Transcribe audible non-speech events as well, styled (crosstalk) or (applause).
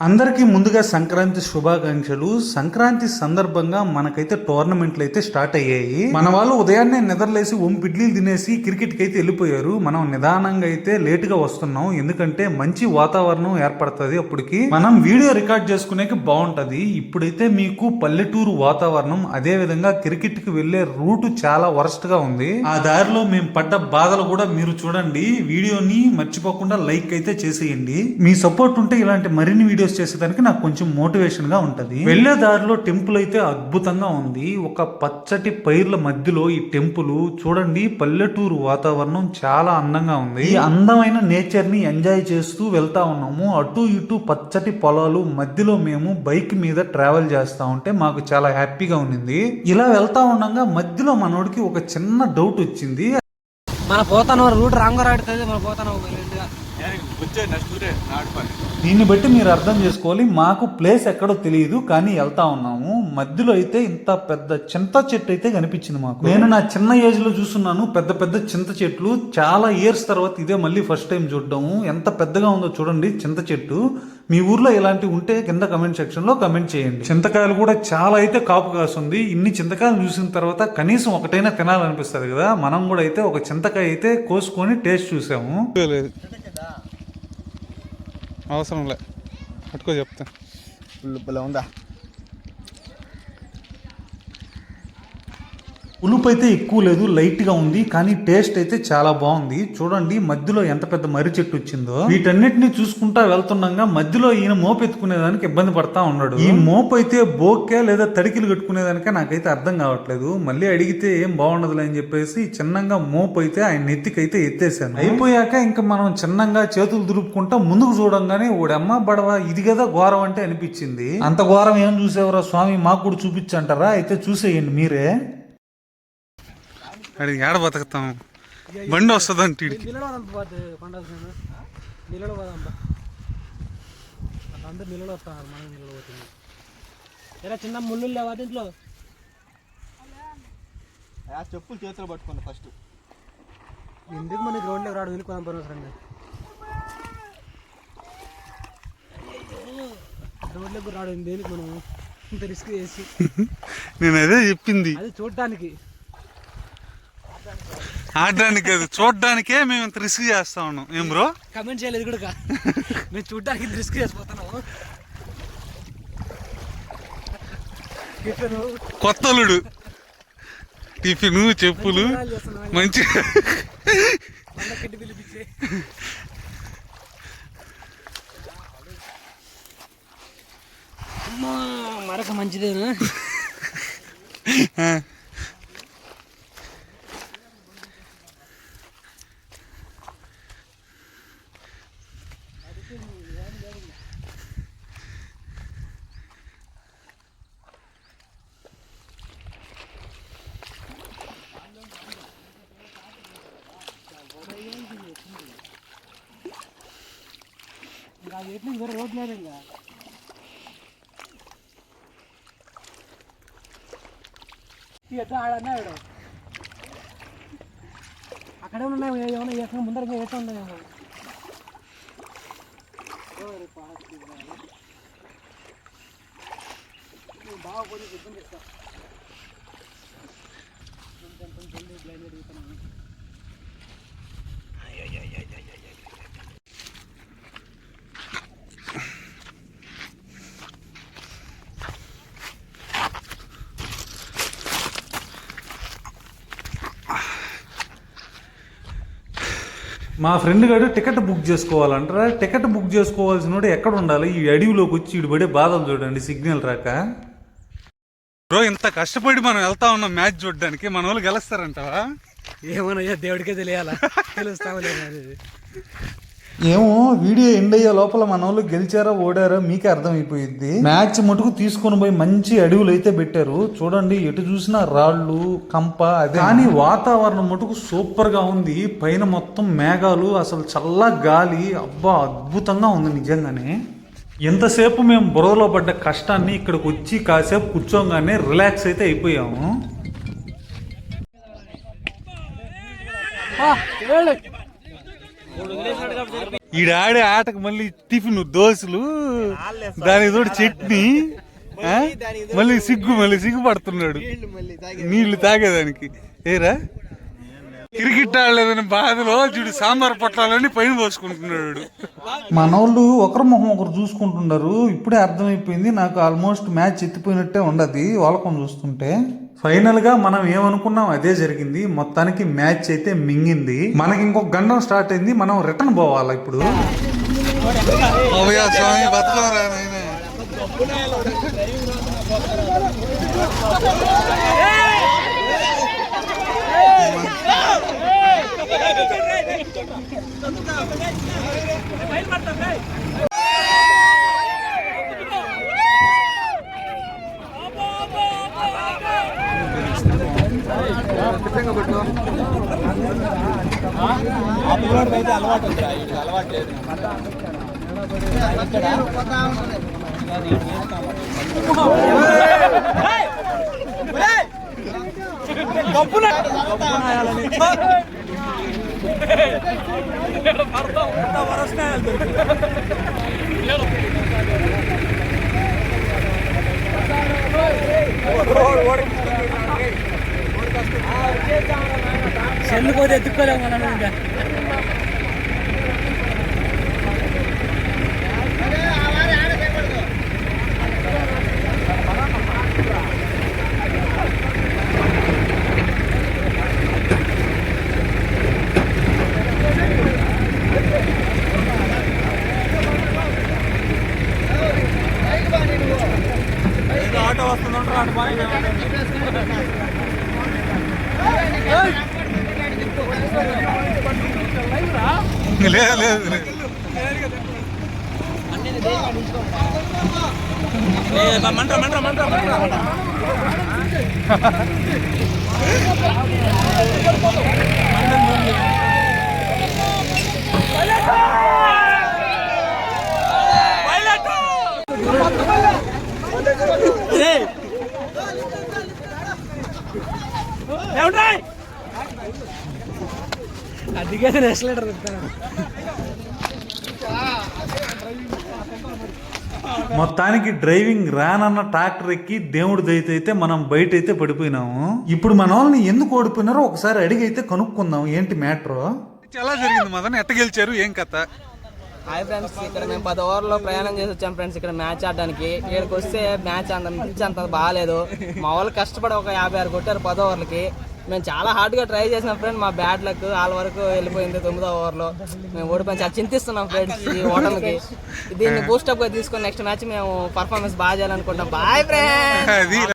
అందరికీ ముందుగా సంక్రాంతి శుభాకాంక్షలు. సంక్రాంతి సందర్భంగా మనకైతే టోర్నమెంట్లు అయితే స్టార్ట్ అయ్యాయి. మన వాళ్ళు ఉదయాన్నే నిద్రలేసి ఓం పిడ్లీలు తినేసి క్రికెట్కి అయితే వెళ్ళిపోయారు. మనం నిదానంగా అయితే లేట్గా వస్తున్నాం. ఎందుకంటే మంచి వాతావరణం ఏర్పడుతుంది అప్పటికి. మనం వీడియో రికార్డ్ చేసుకునేకి బాగుంటది. ఇప్పుడైతే మీకు పల్లెటూరు వాతావరణం అదే విధంగా క్రికెట్కి వెళ్ళే రూట్ చాలా వరస్ట్గా ఉంది. ఆ దారిలో మేము పడ్డ బాధలు కూడా మీరు చూడండి. వీడియోని మర్చిపోకుండా లైక్ అయితే చేసేయండి. మీ సపోర్ట్ ఉంటే ఇలాంటి మరిన్ని వీడియో వీడియోస్ చేసేదానికి నాకు కొంచెం మోటివేషన్గా ఉంటది. వెళ్ళే దారిలో టెంపుల్ అయితే అద్భుతంగా ఉంది. ఒక పచ్చటి పైర్ల మధ్యలో ఈ టెంపుల్ చూడండి పల్లెటూరు వాతావరణం చాలా అందంగా ఉంది. ఈ అందమైన నేచర్ని ఎంజాయ్ చేస్తూ వెళ్తా ఉన్నాము. అటు ఇటు పచ్చటి పొలాలు మధ్యలో మేము బైక్ మీద ట్రావెల్ చేస్తా ఉంటే మాకు చాలా హ్యాపీగా ఉన్నింది. ఇలా వెళ్తా ఉండగా మధ్యలో మనోడికి ఒక చిన్న డౌట్ వచ్చింది. మన పోతాను రూట్ రాంగ్ రాడుతుంది మన పోతాను దీన్ని బట్టి మీరు అర్థం చేసుకోవాలి. మాకు ప్లేస్ ఎక్కడో తెలియదు కానీ వెళ్తా ఉన్నాము. మధ్యలో అయితే ఇంత పెద్ద చింత చెట్టు అయితే కనిపించింది మాకు. నేను నా చిన్న ఏజ్లో చూస్తున్నాను పెద్ద పెద్ద చింత చెట్లు. చాలా ఇయర్స్ తర్వాత ఇదే మళ్ళీ ఫస్ట్ టైం చూడడము. ఎంత పెద్దగా ఉందో చూడండి చింత చెట్టు. మీ ఊర్లో ఇలాంటివి ఉంటే కింద కమెంట్ సెక్షన్లో కమెంట్ చేయండి. చింతకాయలు కూడా చాలా అయితే కాపు కాస్తుంది ఇన్ని చింతకాయలు చూసిన తర్వాత కనీసం ఒకటైనా తినాలనిపిస్తుంది కదా. మనం కూడా అయితే ఒక చింతకాయ అయితే కోసుకొని టేస్ట్ చూసాము. అవసరం లే. పట్టుకో చెప్తా. ఫుల్ ఉందా? పులుపు అయితే ఎక్కువ లేదు లైట్గా ఉంది కానీ టేస్ట్ అయితే చాలా బాగుంది. చూడండి మధ్యలో ఎంత పెద్ద మర్రి చెట్టు వచ్చిందో. వీటన్నిటిని చూసుకుంటా వెళ్తుండగా మధ్యలో ఈయన మోపు ఎత్తుకునేదానికి ఇబ్బంది పడతా ఉన్నాడు. ఈ మోపు అయితే బోకే లేదా తడికిలు కట్టుకునేదానికే నాకైతే అర్థం కావట్లేదు. మళ్ళీ అడిగితే ఏం బాగుండదులే అని చెప్పేసి చిన్నంగా మోపు అయితే ఆయన నెత్తికైతే ఎత్తేసాను. అయిపోయాక ఇంకా మనం చిన్నంగా చేతులు దురుపుకుంటా ముందుకు చూడంగానే ఓడమ్మ బడవ ఇది కదా ఘోరం అంటే అనిపించింది. అంత ఘోరం ఏం చూసేవరా స్వామి? మాకు కూడా చూపించంటారా? అయితే చూసేయండి మీరే. అది ఏడ బతుకుతాం? బండి వస్తుందంట అందరు నీళ్ళలో వస్తున్నారు మనం నీళ్ళలో పోతుంది ఎలా చిన్న ముళ్ళు లేవా దీంట్లో? ఆ చెప్పులు చేతిలో పట్టుకోండి ఫస్ట్. ఎందుకు మన గ్రౌండ్లోకి రాడు? వెళ్ళిపోదాం పర్వసరంగా గ్రౌండ్లోకి రాడు దేనికి మనం? ఇంత రిస్క్ చేసి. (laughs) నేను అదే చెప్పింది. అది చూడటానికి ఆడడానికి అది చూడడానికే మేము ఇంత రిస్క్ చేస్తా ఉన్నాం. ఏం బ్రో కమెంట్ చేయలేదు కూడా మేము చూడడానికి రిస్క్ చేసిపోతున్నాము కొత్తలుడు. టిఫిన్ చెప్పులు. మంచి మరొక మంచిదేనా? ఎట్లు వేరే రోడ్ లేదు ఇంకా. ఈ ఎట్లా ఆడన్నా ఆడు. అక్కడే ఉన్నాయి ఏమైనా ఎక్కడ ముందర ఇంకా ఎట్లా ఉన్నాయేమో బాగా. కొంచెం సిద్ధం చేస్తా కొంచెం కొంచెం బ్లైండ్ అడుగుతున్నాను మా ఫ్రెండ్ గారు టికెట్ బుక్ చేసుకోవాలంటారా టికెట్ బుక్ చేసుకోవాల్సిన ఎక్కడ ఉండాలి ఈ అడవిలోకి వచ్చి ఇటు పడే బాధలు చూడండి సిగ్నల్ రాక. బ్రో ఇంత కష్టపడి మనం వెళ్తా ఉన్నాం మ్యాచ్ చూడడానికి మన వాళ్ళు గెలుస్తారంటావా? ఏమన్నా దేవుడికే తెలియాలా? (laughs) అనేది ఏమో వీడియో ఎండ్ అయ్యే లోపల మన వాళ్ళు గెలిచారా ఓడారా మీకే అర్థమైపోయింది మ్యాచ్ మటుకు తీసుకొని పోయి మంచి అడవులు అయితే పెట్టారు. చూడండి ఎటు చూసినా రాళ్ళు కంప అదే. కానీ వాతావరణం మటుకు సూపర్గా ఉంది. పైన మొత్తం మేఘాలు అసలు చల్ల గాలి. అబ్బా అద్భుతంగా ఉంది నిజంగానే. ఎంతసేపు మేము బురదలో పడ్డ కష్టాన్ని ఇక్కడికి వచ్చి కాసేపు కూర్చోగానే రిలాక్స్ అయితే అయిపోయాము. ఈడ ఆడే ఆటకు మళ్ళీ టిఫిన్ దోశలు దాని తోటి చట్నీ? మళ్ళీ సిగ్గు మళ్ళీ సిగ్గు పడుతున్నాడు. నీళ్ళు తాగేదానికి. ఏరా? క్రికెట్ ఆడలేదని బాధలో చూడు సాంబార్ పొట్లాలని పైన పోసుకుంటున్నాడు. మనోళ్ళు ఒకరి మొహం ఒకరు చూసుకుంటున్నారు. ఇప్పుడే అర్థమైపోయింది నాకు ఆల్మోస్ట్ మ్యాచ్ ఎత్తిపోయినట్టే ఉండదు. వాళ్ళకం చూస్తుంటే ఫైనల్గా మనం ఏమనుకున్నాం అదే జరిగింది మొత్తానికి మ్యాచ్ అయితే మింగింది మనకి ఇంకొక గండం స్టార్ట్ అయింది మనం రిటర్న్ పోవాలి ఇప్పుడు స్వామి అయితే అలవాటు ఉంది వీటికి అలవాటు లేదు చెల్లు పోతే ఎత్తుకోలేము మనం ఇంకా. ఆటో వస్తుందంటారు? అటు పని లేదు లేదు లేదు. మంట మంట మొత్తానికి డ్రైవింగ్ రానన్న ట్రాక్టర్ ఎక్కి దేవుడి దయతో అయితే మనం బయట అయితే పడిపోయినాము. ఇప్పుడు మన వాళ్ళని ఎందుకు ఓడిపోయినారో ఒకసారి అడిగి అయితే కనుక్కుందాం. ఏంటి మ్యాటర్ ఎలా జరిగింది మదన్. ఎట్ట గెలిచారు? ఏం కథ? హాయ్ ఫ్రెండ్స్ ఇక్కడ మేము పది ఓవర్లో ప్రయాణం చేసి వచ్చాం ఫ్రెండ్స్ ఇక్కడ మ్యాచ్ ఆడడానికి. ఇక్కడికి వస్తే మ్యాచ్ అంత పిచ్ అంత బాగాలేదు. మా వాళ్ళు కష్టపడి ఒక యాభై ఆరు కొట్టారు పది ఓవర్లకి. మేము చాలా హార్డ్గా ట్రై చేసినాం ఫ్రెండ్ మా బ్యాట్ లక్ వాళ్ళ వరకు వెళ్ళిపోయింది తొమ్మిదో ఓవర్లో మేము ఓడిపోయి చాలా చింతిస్తున్నాం ఫ్రెండ్స్ ఈ ఓటమికి దీన్ని (laughs) బూస్టప్గా తీసుకొని నెక్స్ట్ మ్యాచ్ మేము పర్ఫార్మెన్స్ బాగా చేయాలనుకుంటాం బాయ్ ఫ్రెండ్స్ (laughs) అది